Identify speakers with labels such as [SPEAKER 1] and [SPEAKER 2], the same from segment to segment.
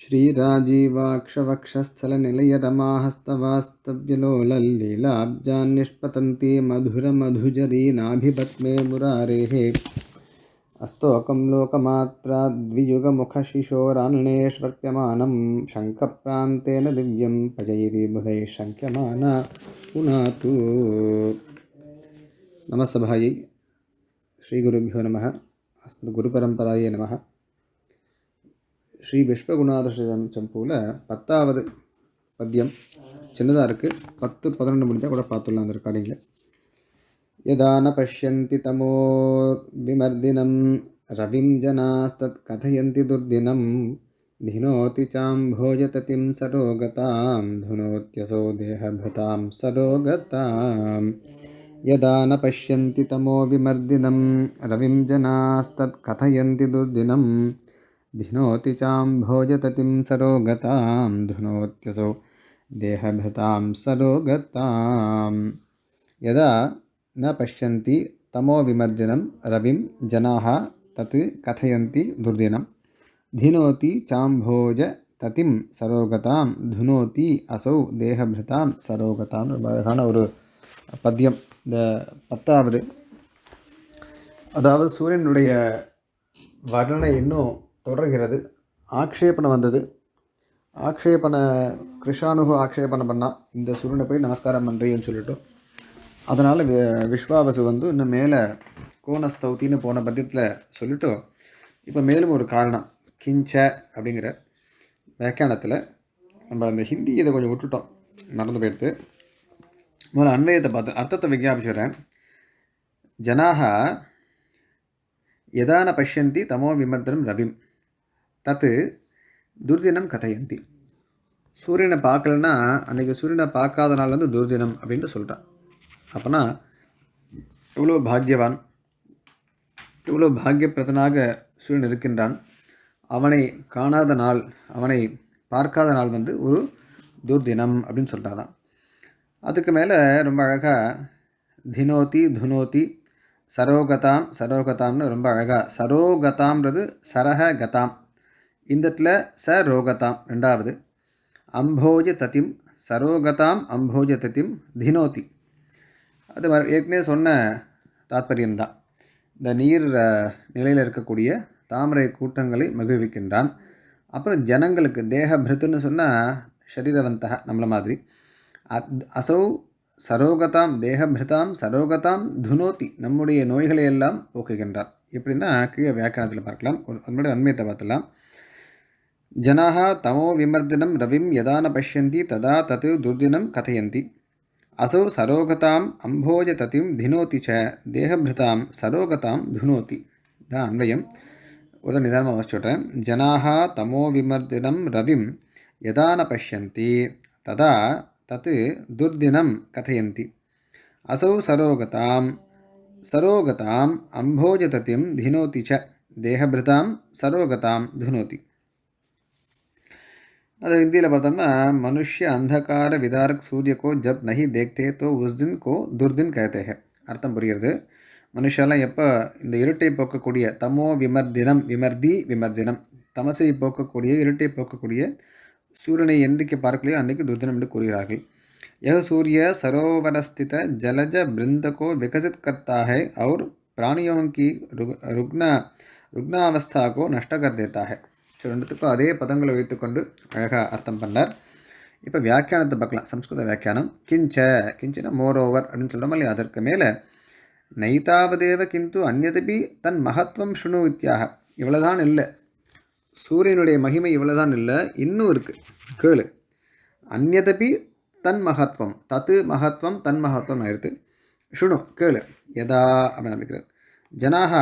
[SPEAKER 1] श्रीराजीवाक्षवक्षस्थलनिलयरमाहस्तवास्तव्यलोलल्लीलाब्जान्यष्पतन्ति मधुरमधुजरीनाभिपद्मे मुरारेः अस्तोकं लोकमात्राद्वियुगमुखशिशोरान्नेष्वर्प्यमानं शङ्खप्रान्तेन दिव्यं पजयति बुधै शङ्क्यमाना पुनातु। नमस्सभायै श्रीगुरुभ्यो नमः। अस्मद्गुरुपरम्परायै नमः। ஸ்ரீ விஸ்வகுணாதசம் சம்பூவில் பத்தாவது பத்தியம் சின்னதாக இருக்குது பத்து பதினொன்று முடிஞ்சால் கூட பார்த்துடலாம் அந்த ரெக்கார்டிங்கில் யதா ந பஷ்யந்தி தமோ விமர்தினம் ரவிம் ஜனாஸ்தத் கதயந்தி துர்தினம் धिनोति चाम्भोजततिं सरोगतां धुनोत्यसो देहभृतां सरोगताम् यदा न पश्यन्ति तमो विमर्दिनं रविं जनास्तत्कथयन्ति दुर्दिनं धिनोति चाम्भोजततिं सरोगतां धुनोत्यसौ देहभृतां सरोगतां यदा न पश्यन्ति तमो विमर्दिनं रविं जनाः तत् कथयन्ति दुर्दिनं धिनोति चाम्भोज ததிம் சரோகதாம் துனோதி அசௌ தேகபிருதாம் சரோகதாம் ரொம்ப அழகான ஒரு பத்தியம் இந்த பத்தாவது அதாவது சூரியனுடைய வர்ணனை இன்னும் தொடர்கிறது. ஆக்ஷேபணம் வந்தது. ஆக்ஷேபனை கிருஷானுகு ஆக்ஷேபணம் பண்ணால் இந்த சூரியனை போய் நமஸ்காரம் பண்ணுறேன்னு சொல்லிட்டோம் அதனால் விஸ்வாவசு வந்து இன்னும் மேலே கோணஸ்தௌத்தின்னு போன பத்தியத்தில் சொல்லிட்டோம் இப்போ மேலும் ஒரு காரணம். கிஞ்ச அப்படிங்கிற வியாக்கியானத்தில் நம்ம அந்த ஹிந்தி இதை கொஞ்சம் விட்டுட்டோம். மறந்து போயிடுத்து. முதல்ல அன்வயத்தை பார்த்து அர்த்தத்தை விஜாபிச்சுறேன் ஜனாக எதான பஷ்யந்தி தமோ விமர்தனம் ரவிம். தத்து துர்தினம் கதையந்தி. சூரியனை பார்க்கலன்னா அன்றைக்கி சூரியனை பார்க்காத நாள் வந்து துர்தினம் அப்படின்ட்டு சொல்கிறான் அப்போனா இவ்வளோ பாக்யவான் இவ்வளோ பாக்யப்பிரதனாக சூரியன் இருக்கின்றான். அவனை காணாத நாள் அவனை பார்க்காத நாள் வந்து ஒரு துர்தினம் அப்படின்னு சொல்கிறாராம் அதுக்கு மேலே ரொம்ப அழகாக தினோதி துனோதி சரோகதாம் சரோகதாம்னு ரொம்ப அழகாக சரோகதாம்ன்றது சரக கதாம். இந்த இடத்துல சரோகதாம் ரெண்டாவது. அம்போஜ ததிம் சரோகதாம் அம்போஜ ததிம் தினோதி. அது ஏற்கனவே சொன்ன தாத்பரியம்தான். இந்த நீர் நிலையில் இருக்கக்கூடிய தாமரை கூட்டங்களை மகிழ்விக்கின்றான். அப்புறம் ஜனங்களுக்கு தேக பிருத்துன்னு சொன்னால் ஷரீரவந்தக நம்மளை மாதிரி. அசௌ சரோகதாம் தேகபிருதாம் சரோகதாம் துனோதி நம்முடைய நோய்களை எல்லாம் போக்குகின்றார் எப்படின்னா கீழே வியாக்கியானத்தில் பார்க்கலாம். ஒரு நம்மளுடைய நன்மையத்தை பார்த்துலாம் जनाः तमोविमर्जनं रविं यदा न पश्यन्ति तदा तत् दुर्दिनं कथयन्ति। असौ सरोगताम् अम्भोजततिं धिनोति च देहभृतां सरोगतां धुनोति। धां वयम् उदर निधानं जनाः तमोविमर्जनं रविं यदा न पश्यन्ति तदा तत् दुर्दिनं कथयन्ति। असौ सरोगतां सरोगताम् अम्भोजततिं धिनोति च देहभृतां सरोगतां धुनोति। मतलब हिंदी बताना मनुष्य अंधकार विदारक सूर्य को जब नहीं देखते तो उस दिन को दुर्दिन कहते हैं அர்த்தம் புரியுறது மனுஷாலாம் எப்போ இந்த இருட்டை போக்கக்கூடிய தமோ விமர்தினம் விமர்தி விமர்தினம் தமசை போக்கக்கூடிய இருட்டை போக்கக்கூடிய சூரியனை என்றைக்கு பார்க்கலையோ அன்றைக்கு துர்தினம் என்று கூறுகிறார்கள். यह சூரிய सरोवर स्थित जलज वृंद को विकसित करता है और प्राणियों की रुग्ण रुग्णावस्था देता है ஸோ ரெண்டுத்துக்கும் அதே பதங்களை வைத்துக்கொண்டு அழகாக அர்த்தம் பண்ணார். இப்போ வியாக்கியானத்தை பார்க்கலாம். சம்ஸ்கிருத வியாக்கியானம். கிஞ்ச. கிஞ்சின மோர் ஓவர் அப்படின்னு சொல்கிறோம் இல்லையா? அதற்கு மேலே நைதாவதேவ கிந்து அந்நதபி தன் மகத்துவம் ஷுணு வித்தியாக இவ்வளோதான் இல்லை. சூரியனுடைய மகிமை இவ்வளோதான் இல்லை. இன்னும் இருக்குது கேளு. அந்நதபி தன் மகத்துவம் தத்து மகத்துவம் தன் மகத்துவம் ஆயிடுத்து. ஷுணு கேளு. எதா அப்படின்னு ஆரம்பிக்கிறார். ஜனாக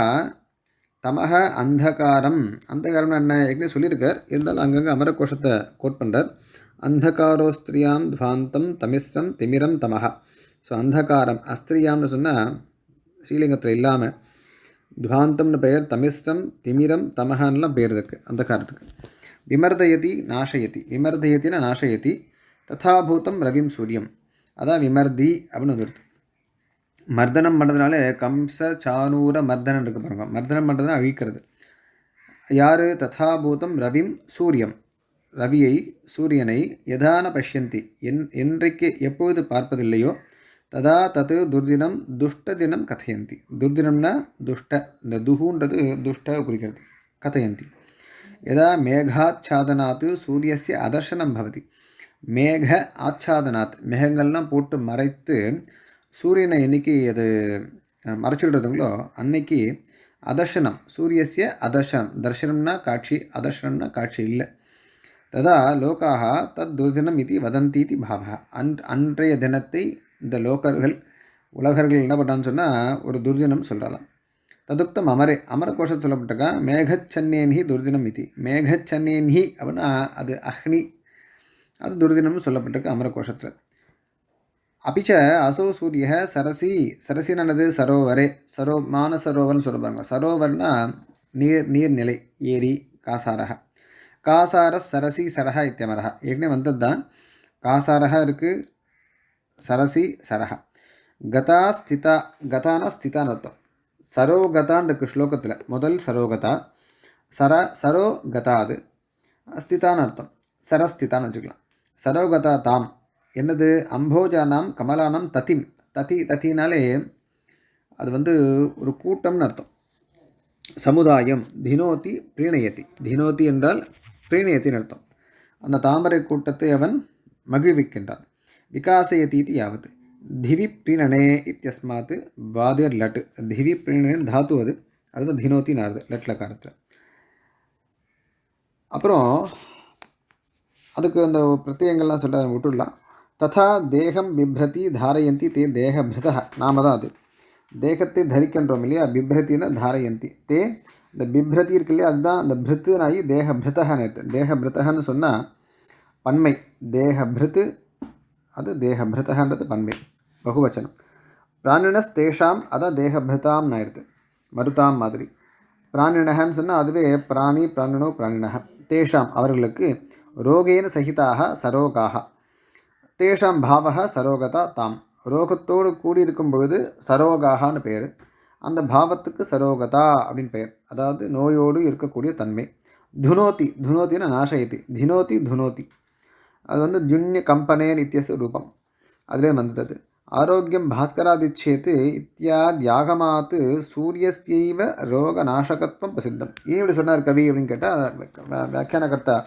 [SPEAKER 1] தமக அந்தகாரம். அந்தகாரம்னு என்ன? ஏற்கனவே சொல்லியிருக்கார். இருந்தாலும் அங்கங்கே அமரகோஷத்தை கோட் பண்ணுறார் அந்தகாரோஸ்திரியாம் துவாந்தம் தமிஸ்ரம் திமிரம் தமக ஸோ அந்தகாரம் அஸ்திரியாம்னு சொன்னால் ஸ்ரீலிங்கத்தில் இல்லாமல் துவாந்தம்னு பெயர் தமிஸ்ரம் திமிரம் தமகான்லாம் பெயர் இருக்குது அந்தகாரத்துக்கு. விமர்தயதி நாசயதி. விமர்தயத்தினா நாசயதி. ததாபூதம் ரவிம் சூரியம். அதான் விமர்தி அப்படின்னு வந்துருக்கு மர்தனம் பண்ணுறதுனால கம்ச சானூர மர்தனம் இருக்க பாருங்க. மர்தனம் பண்ணுறதுனா அழிக்கிறது. யார்? ததாபூதம் ரவிம் சூரியம். ரவியை சூரியனை யதான பஷ்யந்தி. என் என்றைக்கு எப்பொழுது பார்ப்பதில்லையோ ததா தத்து துர்தினம் துஷ்ட தினம் கதையந்தி. துர்தினம்னா துஷ்ட. இந்த துகுன்றது துஷ்ட குறிக்கிறது. கதையந்தி. யதா மேகாச்சாதனாத் சூரியசிய அதர்ஷனம் பவதி. மேக ஆச்சாதனாத். மேகங்கள்லாம் போட்டு மறைத்து சூரியனை என்னைக்கு அது மறைச்சுடுறதுங்களோ அன்னைக்கு அதர்ஷனம் சூரியசிய அதர்ஷனம் தர்ஷனம்னா காட்சி அதர்ஷனம்னா காட்சி இல்லை. ததா லோக்காக தத் துர்தினம் இது வதந்தி இது பாவா அன் அன்றைய தினத்தை இந்த லோக்கர்கள் உலகர்கள் என்ன பண்ணுறான்னு சொன்னால் ஒரு துர்தினம் சொல்கிறாலாம் ததுக்தம் அமரே அமர கோஷம் சொல்லப்பட்டிருக்கா மேகச்சன்னேன்ஹி துர்தினம் இது. மேகச்சன்னேன்ஹி அப்படின்னா அது அக்னி அது துர்தினம்னு சொல்லப்பட்டிருக்கு அமர கோஷத்தில். அபிச்ச அசோ சூரிய சரசி சரசினது சரோவரே சரோ மானசரோவர்னு சொல்ல பாருங்க. சரோவர்னா நீர் நீர்நிலை ஏரி காசாரக காசார சரசி சரஹ இத்தியமரஹ. ஏற்கனவே வந்தது தான் காசாரக இருக்குது சரசி சரஹ. கதா ஸ்திதா கதானா ஸ்திதான் அர்த்தம். சரோகதான் இருக்குது ஸ்லோகத்தில். முதல் சரோகதா. சர சரோ கதா அது. ஸ்திதான் அர்த்தம். சரஸ்திதான்னு வச்சுக்கலாம். சரோகதா தாம். என்னது? அம்போஜானாம் கமலானாம் ததிம் ததி தத்தினாலே அது வந்து ஒரு கூட்டம்னு அர்த்தம். சமுதாயம் தினோதி பிரீணயதி. தினோதி என்றால் பிரீணயத்தின்னு அர்த்தம். அந்த தாமரை கூட்டத்தை அவன் மகிழ்விக்கின்றான். விகாசயதி இது யாவது. திவி பிரீணனே இத்தியஸ்மாத் வாதியர் லட் திவி பிரீணனே தாத்து அது. அதுதான் தினோத்தின்னு ஆறுது லட்ல காரத்தில். அப்புறம் அதுக்கு அந்த பிரத்யங்கள்லாம் சொல்ல விட்டுடலாம். ததா தேகம் பிப்ரதி தாரயந்தி தே தேகபிருத நாம தான் அது தேகத்தை தரிக்கின்றோம் இல்லையா பிப்ரத்தின்னா தாரயந்தி தே இந்த பிப்ரதி இருக்கு இல்லையா அதுதான் அந்த பிருத்துனாகி தேகபிருத்தகன்னு எடுத்து தேகபிருத்தகன்னு சொன்னால் பன்மை। தேகபிருத்து அது தேகபிருத்தகன்றது பன்மை। பகுவச்சனம் பிராணினஸ் தேஷாம் அதான் தேகபிருதாம் எடுத்து மருதாம் மாதிரி। பிராணினகன்னு சொன்னால் அதுவே பிராணி பிராணினோ பிராணினக தேஷாம் அவர்களுக்கு ரோகேன சகிதாக சரோகாக தேஷாம் பாவக சரோகதா தாம். ரோகத்தோடு கூடியிருக்கும் பொழுது சரோகாகான்னு பெயர். அந்த பாவத்துக்கு சரோகதா அப்படின்னு பெயர். அதாவது நோயோடு இருக்கக்கூடிய தன்மை. துனோதி துனோத்தின நாசயத்தி தினோதி துனோதி. அது வந்து ஜுன்ய கம்பனேன் இத்தியச ரூபம். அதிலே வந்தது. ஆரோக்கியம் பாஸ்கராதிச்சேத் இத்தியாத்யாகமாத் சூரியஸ்யைவ ரோகநாசகத்துவம் பிரசித்தம். ஏன் இப்படி சொன்னார் கவி அப்படின்னு கேட்டால் வியாக்கியானகர்த்தா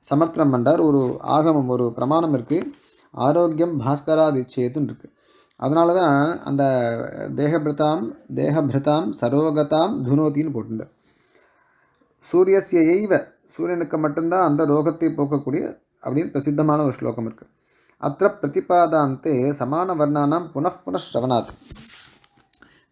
[SPEAKER 1] சமர்த்தனம் பண்ணார் ஒரு ஆகமம் ஒரு பிரமாணம் இருக்குது ஆரோக்கியம் பாஸ்கராதிச்சேத்துன்னு இருக்குது அதனால தான் அந்த தேகபிரதாம் தேகபிரதாம் சரோகதாம் துனோத்தின்னு போட்டுண்டு சூரியசிய எய்வ சூரியனுக்கு மட்டும்தான் அந்த ரோகத்தை போக்கக்கூடிய அப்படின்னு பிரசித்தமான ஒரு ஸ்லோகம் இருக்குது அத்த பிரதிபாதாந்தே சமான வர்ணானாம் புனப்புனஸ்ரவணாத்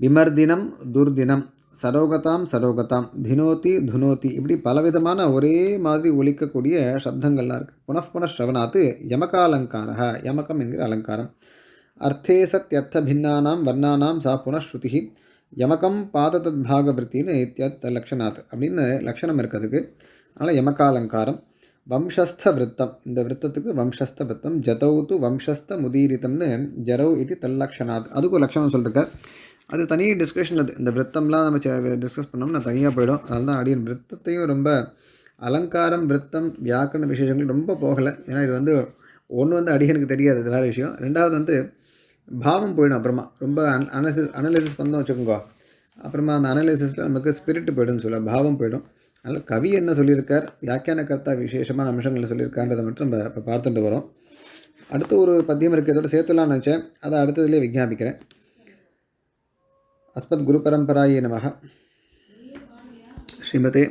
[SPEAKER 1] விமர்தினம் துர்தினம் சரோகதாம் சரோகதாம் தினோதி துனோதி இப்படி பலவிதமான ஒரே மாதிரி ஒழிக்கக்கூடிய சப்தங்கள்லாம் இருக்குது புனః புனഃ யமகாலங்காரः யமகம் என்கிற அலங்காரம். அர்த்தே சத்யர்த்த பின்னானாம் வர்ணானாம் சா புனஸ்ருதி யமகம் பாத தத்பாகவருத்தின்னு இத்தியத் லக்ஷணாத் அப்படின்னு லக்ஷணம் இருக்கிறதுக்கு அதனால் யமகாலங்காரம். வம்சஸ்த விரத்தம். இந்த விரத்தத்துக்கு வம்சஸ்த விரத்தம். ஜதௌ து வம்சஸ்த முதீரித்தம்னு ஜரௌ இது தல்லக்ஷணாத் அதுக்கு ஒரு லட்சணம் அது தனி டிஸ்கஷன் அது. இந்த விரத்தம்லாம் நம்ம டிஸ்கஸ் பண்ணோம்னா தனியாக போயிடும். அதனால தான் அடியன் விரத்தத்தையும் ரொம்ப அலங்காரம் விரத்தம் வியாக்கரண விசேஷங்கள் ரொம்ப போகலை. ஏன்னா இது வந்து ஒன்று வந்து அடிகனுக்கு தெரியாது. அது வேறு விஷயம். ரெண்டாவது வந்து பாவம் போயிடும் அப்புறமா. ரொம்ப அன் அனலிசிஸ் அனலிசிஸ் பண்ணோம் வச்சுக்கோங்க. அப்புறமா அந்த அனலிசிஸில் நமக்கு ஸ்பிரிட் போய்டும்னு சொல்ல பாவம் போயிடும். அதனால் கவி என்ன சொல்லியிருக்கார்? வியாக்கியானகர்த்தா விசேஷமான அம்சங்களை சொல்லியிருக்கான்றதை மட்டும் நம்ம இப்போ பார்த்துட்டு வரோம். அடுத்து ஒரு பத்தியம் இருக்குது இதோட சேர்த்துலாம்னு நினச்சேன். அதை அடுத்ததுலேயே விஜாபிக்கிறேன் अस्मद्गुरुपरम्परायै नमः। श्रीमते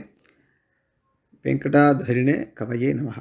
[SPEAKER 1] वेङ्कटाधरिणे कवये नमः।